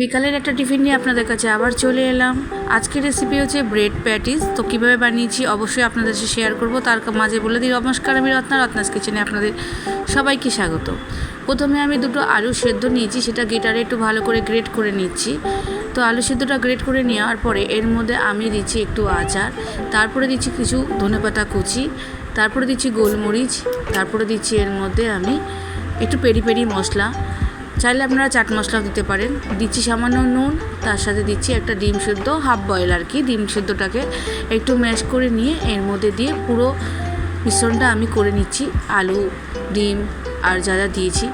বিকালের একটা টিফিন নিয়ে আপনাদের কাছে আবার চলে এলাম। আজকের রেসিপি হচ্ছে ব্রেড প্যাটিস তো কীভাবে বানিয়েছি অবশ্যই আপনাদের সাথে শেয়ার করব। তার মাঝে বলে দিই, নমস্কার, আমি রত্না। রত্নাস কিচেনে আপনাদের সবাইকে স্বাগত। প্রথমে আমি দুটো আলু সেদ্ধ নিয়েছি, সেটা গিটারে একটু ভালো করে গ্রেট করে নিচ্ছি। তো আলু সেদ্ধটা গ্রেট করে নেওয়ার পরে এর মধ্যে আমি দিচ্ছি একটু আচার, তারপরে দিচ্ছি কিছু ধনেপাতা কুচি, তারপরে দিচ্ছি গোলমরিচ, তারপরে দিচ্ছি এর মধ্যে আমি একটু পেরি পেরি মশলা চাইলে আপনারা চাট মশলাও দিতে পারেন। দিচ্ছি সামান্য নুন, তার সাথে দিচ্ছি একটা ডিম সেদ্ধ, হাফ বয়েল আর কি, ডিম সেদ্ধটাকে একটু ম্যাশ করে নিয়ে এর মধ্যে দিয়ে পুরো মিশ্রণটা আমি করে নিচ্ছি, আলু, ডিম আর যা যা দিয়েছি।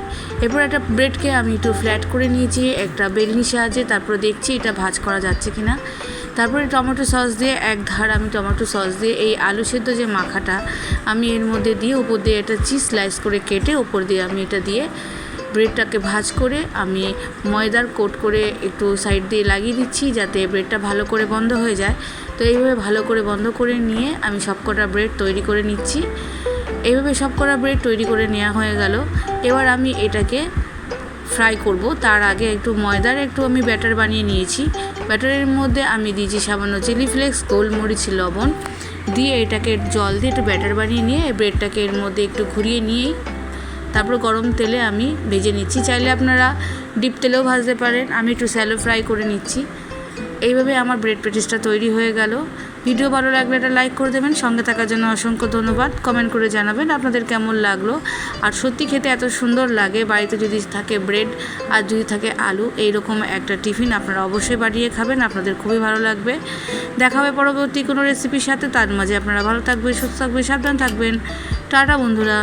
এরপর একটা ব্রেডকে আমি একটু ফ্ল্যাট করে নিয়েছি, একটা বেলনির সাহায্যে, তারপর দেখছি এটা ভাজ করা যাচ্ছে কি না তারপরে টমেটো সস দিয়ে এক ধার আমি টমেটো সস দিয়ে এই আলু সেদ্ধ যে মাখাটা, আমি এর মধ্যে দিয়ে উপর দিয়ে একটা চিজ স্লাইস করে কেটে উপর দিয়ে আমি এটা দিয়ে ব্রেডটাকে ভাজ করে আমি ময়দার কোট করে একটু সাইড দিয়ে লাগিয়ে দিচ্ছি যাতে ব্রেডটা ভালো করে বন্ধ হয়ে যায়। তো এইভাবে ভালো করে বন্ধ করে নিয়ে আমি সবকটা ব্রেড তৈরি করে নিচ্ছি। এইভাবে সবকটা ব্রেড তৈরি করে নেওয়া হয়ে গেল। এবার আমি এটাকে ফ্রাই করব। তার আগে একটু ময়দার একটু আমি ব্যাটার বানিয়ে নিয়েছি। ব্যাটারের মধ্যে আমি দিয়েছি সামান্য চিলি ফ্লেক্স, গোলমরিচ, লবণ। দিয়ে এটাকে জল দিয়ে একটু ব্যাটার বানিয়ে নিয়ে ব্রেডটাকে এর মধ্যে একটু ঘুরিয়ে নিয়েই তারপর গরম তেলে আমি ভেজে নিচ্ছি। চাইলে আপনারা ডিপ তেলেও ভাজতে পারেন। আমি একটু স্যালো ফ্রাই করে নিচ্ছি। এইভাবে আমার ব্রেড পেটিসটা তৈরি হয়ে গেল। ভিডিও ভালো লাগলে একটা লাইক করে দেবেন। সঙ্গে থাকার জন্য অসংখ্য ধন্যবাদ। কমেন্ট করে জানাবেন আপনাদের কেমন লাগল। আর সত্যি খেতে এত সুন্দর লাগে। বাড়িতে যদি থাকে ব্রেড আর যদি থাকে আলু, এইরকম একটা টিফিন আপনারা অবশ্যই বানিয়ে খাবেন। আপনাদের খুবই ভালো লাগবে। দেখা হবে পরবর্তী কোনো রেসিপির সাথে। তার মাঝে আপনারা ভালো থাকবেন, সুস্থ থাকবেন, সাবধান থাকবেন। টাটা বন্ধুরা।